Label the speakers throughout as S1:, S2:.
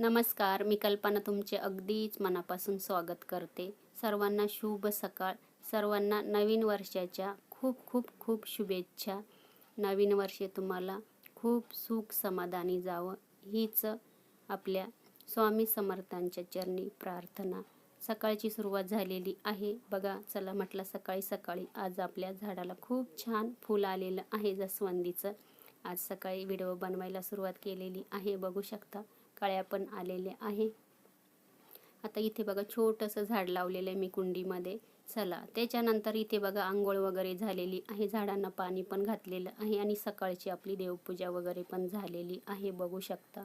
S1: नमस्कार मी कल्पना तुमचे अगदीच मनापासून स्वागत करते. सर्वांना शुभ सकाळ. सर्वांना नवीन वर्षाच्या खूप खूप खूप शुभेच्छा. नवीन वर्षे तुम्हाला खूप सुख समाधानी जावं. हीच आपल्या स्वामी समर्थांच्या चरणी प्रार्थना. सकाळची सुरुवात झालेली आहे. बघा चला म्हटलं सकाळी सकाळी आज आपल्या झाडाला खूप छान फुलं आलेलं आहे जसवंदीचं. आज सकाळी व्हिडिओ बनवायला सुरुवात केलेली आहे. बघू शकता कळ्या पण आलेल्या आहे. आता इथे बघा छोटंसं झाड लावलेलं आहे मी कुंडीमध्ये. चला त्याच्यानंतर इथे बघा आंघोळ वगैरे झालेली आहे. झाडांना पाणी पण घातलेलं आहे आणि सकाळची आपली देवपूजा वगैरे पण झालेली आहे बघू शकता.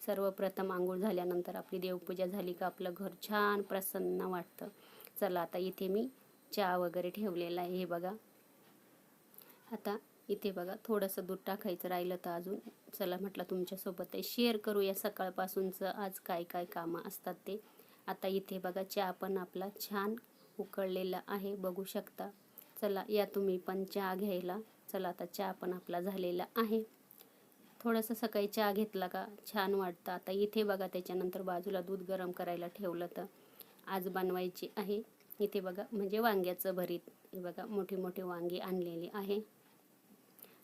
S1: सर्वप्रथम आंघोळ झाल्यानंतर आपली देवपूजा झाली का आपलं घर छान प्रसन्न वाटतं. चला आता इथे मी चहा वगैरे ठेवलेला आहे हे बघा. आता इथे बघा थोडंसं दूध टाकायचं राहिलं तर अजून. चला म्हटलं तुमच्यासोबत आहे शेअर करूया सकाळपासूनचं आज काय काय कामं असतात ते. आता इथे बघा चहा पण आपला छान उकळलेला आहे बघू शकता. चला या तुम्ही पण चहा घ्यायला. चला आता चहा पण आपला झालेला आहे. थोडंसं सकाळी चहा घेतला का छान वाटतं. आता इथे बघा त्याच्यानंतर बाजूला दूध गरम करायला ठेवलं तर आज बनवायची आहे. इथे बघा म्हणजे वांग्याचं भरीत. हे बघा मोठी मोठी वांगी आणलेली आहे.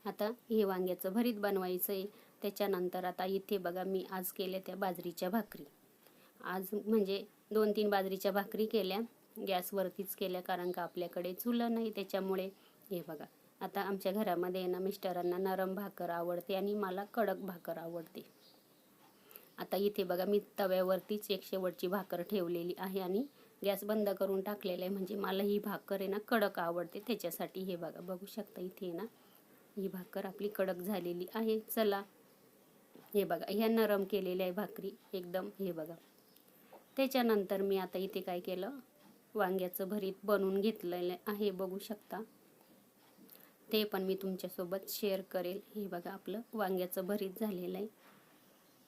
S1: आता हे वांग्याचं भरीत बनवायचं आहे त्याच्यानंतर आता इथे बघा मी आज केल्या त्या बाजरीच्या भाकरी. आज म्हणजे दोन तीन बाजरीच्या भाकरी केल्या. गॅसवरतीच केल्या कारण का आपल्याकडे चुलं नाही त्याच्यामुळे. हे बघा आता आमच्या घरामध्ये ना मिस्टरांना नरम भाकर आवडते आणि मला कडक भाकर आवडते. आता इथे बघा मी तव्यावरतीच एक शेवटची भाकर ठेवलेली आहे आणि गॅस बंद करून टाकलेला आहे. म्हणजे मला ही भाकर आहे ना कडक आवडते. त्याच्यासाठी हे बघा बघू शकता इथे ना ही भाकर आपली कडक झालेली आहे. चला. हे बघा ह्या नरम केलेल्या आहे भाकरी एकदम हे बघा. त्याच्यानंतर मी आता इथे काय केलं? वांग्याचं भरीत बनवून घेतलेलं आहे बघू शकता. ते पण मी तुमच्यासोबत शेअर करेल. हे बघा आपलं वांग्याचं भरीत झालेलं आहे.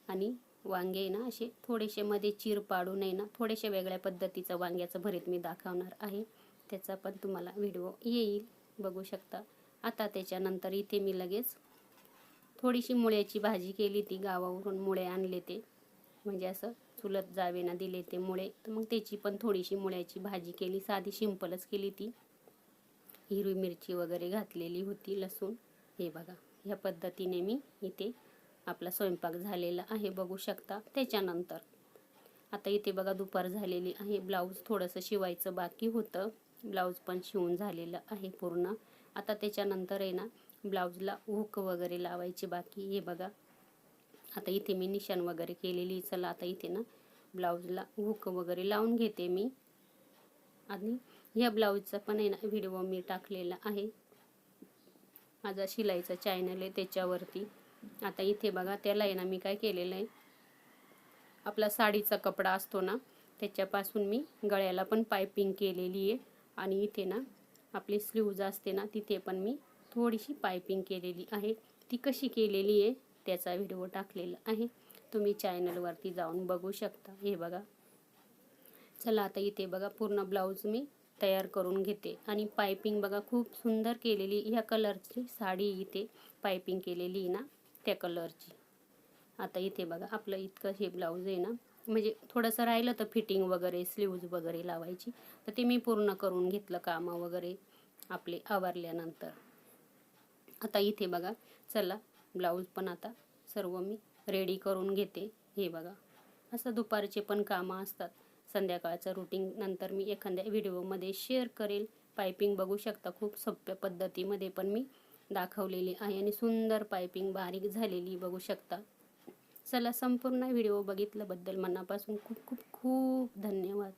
S1: आणि वांगे ना असे थोडेसे मध्ये चीर पाडून आहे ना थोडेसे वेगळ्या पद्धतीचं वांग्याचं भरीत मी दाखवणार आहे. त्याचा पण तुम्हाला व्हिडिओ येईल बघू शकता. आता त्याच्यानंतर इथे मी लगेच थोडीशी मुळ्याची भाजी केली ती गावावरून मुळे आणले ते. म्हणजे असं चुलत जावेना दिले ते मुळे. तर मग त्याची पण थोडीशी मुळ्याची भाजी केली. साधी सिंपलच केली ती. हिरवी मिरची वगैरे घातलेली होती लसूण. हे बघा ह्या पद्धतीने मी इथे आपला स्वयंपाक झालेला आहे बघू शकता. त्याच्यानंतर आता इथे बघा दुपार झालेली आहे. ब्लाऊज थोडंसं शिवायचं बाकी होतं. ब्लाऊज पण शिवून झालेलं आहे पूर्ण. आता त्याच्यानंतर आहे ना ब्लाऊजला हुक वगैरे लावायची बाकी. हे बघा. आता इथे मी निशाण वगैरे केलेली चला आता इथे ना ब्लाऊजला हुक वगैरे लावून घेते मी. आणि ह्या ब्लाऊजचा पण आहे ना व्हिडिओ मी टाकलेला आहे. माझा शिलाईचा चॅनल आहे त्याच्यावरती. आता इथे बघा त्याला आहे ना मी काय केलेलं आहे. आपला साडीचा कपडा असतो ना त्याच्यापासून मी गळ्याला पण पायपिंग केलेली आहे. आणि इथे ना आपली स्लीव्ज असते ना तिथे पण मी थोडीशी पायपिंग केलेली आहे. ती कशी केलेली आहे त्याचा व्हिडिओ टाकलेला आहे. तुम्ही चॅनलवरती जाऊन बघू शकता. हे बघा. चला आता इथे बघा पूर्ण ब्लाऊज मी तयार करून घेते. आणि पायपिंग बघा खूप सुंदर केलेली ह्या कलरची साडी इथे पायपिंग केलेली ना त्या कलरची आता इथे बघा आपलं इतकं हे ब्लाऊज आहे ना म्हणजे थोडंसं राहिलं तर फिटिंग वगैरे स्लीव्ज वगैरे लावायची. तर ते मी पूर्ण करून घेतलं कामं वगैरे आपले आवरल्यानंतर. आता इथे बघा चला ब्लाऊज पण आता सर्व मी रेडी करून घेते. हे बघा असं दुपारचे पण कामं असतात. संध्याकाळचं रुटीन नंतर मी एखाद्या व्हिडिओमध्ये शेअर करेल. पायपिंग बघू शकता खूप सोप्या पद्धतीमध्ये पण मी दाखवलेली आहे आणि सुंदर पायपिंग बारीक झालेली बघू शकता. चला संपूर्ण व्हिडिओ बघितल्याबद्दल मनापासून खूप खूप खूप धन्यवाद.